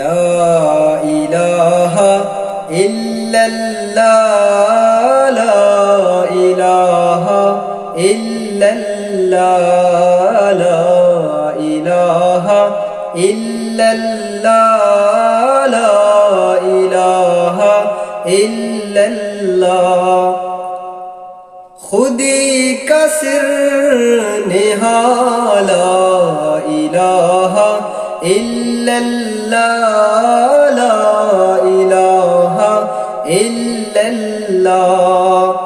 لا إله إلا الله لا إله إلا الله لا إله إلا الله لا إله إلا الله خدي كسر نها لا إله إلا الله لا إله إلا الله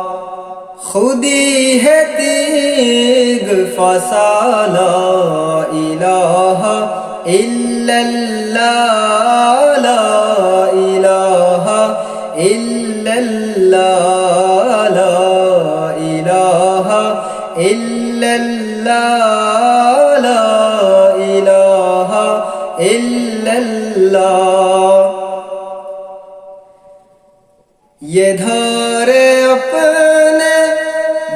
خدي هديك فسا لا إله إلا الله لا إله إلا الله لا إله إلا الله अल्लाह ये धारे अपने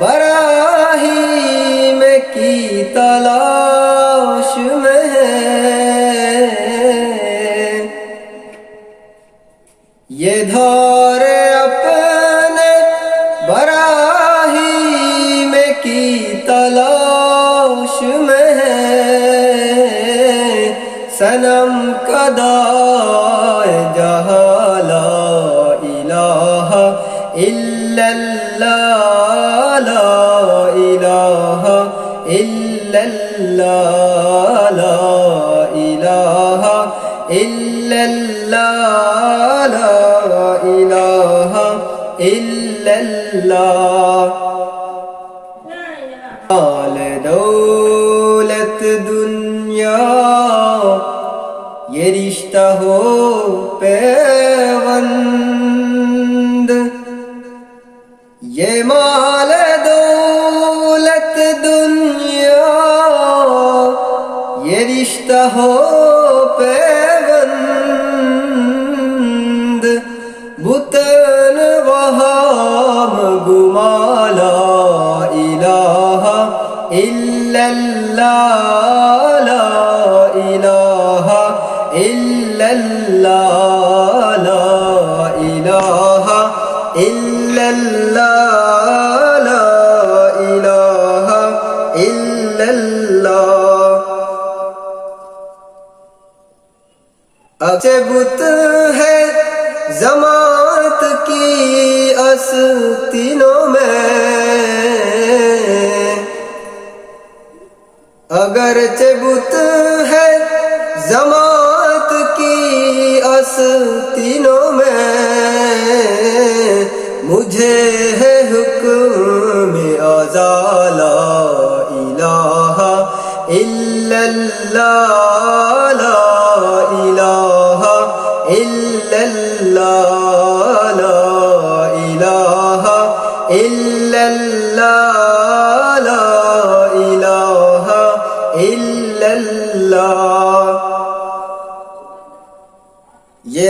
बराही में की तलाश में ये धारे अपने बराही में की तलाश में সনম কদয় জহল ইলাহ ইল্লাল্লাহ ইলাহ ইল্লাল্লাহ ইলাহ ইল্লাল্লাহ ইলাহ ইল্লাল্লাহ قال دولة دنيا ये रिश्ता हो पेवंद ये माल दौलत दुनिया ये रिश्ता हो पेवंद बुतन वहाम गुमाला इलाहा इल्लल्लाह illallah la ilaha illallah la ilaha illallah अजबुत है जमात की अस्तिनों में अगर चबुत है जमा تینوں میں مجھے ہے حکم ازالا الہ الا اللہ لا الا اللہ لا الا اللہ لا الا اللہ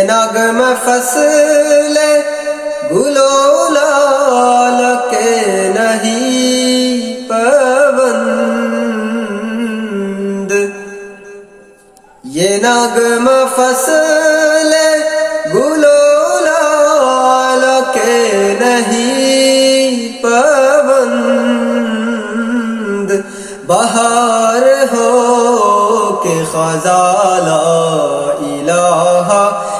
নগম ফসলে গুলো লকে নহি পবন্দ ये नगम फसले गुलो लाल के नहीं पबंद बाहर हो के खजाला इलाहा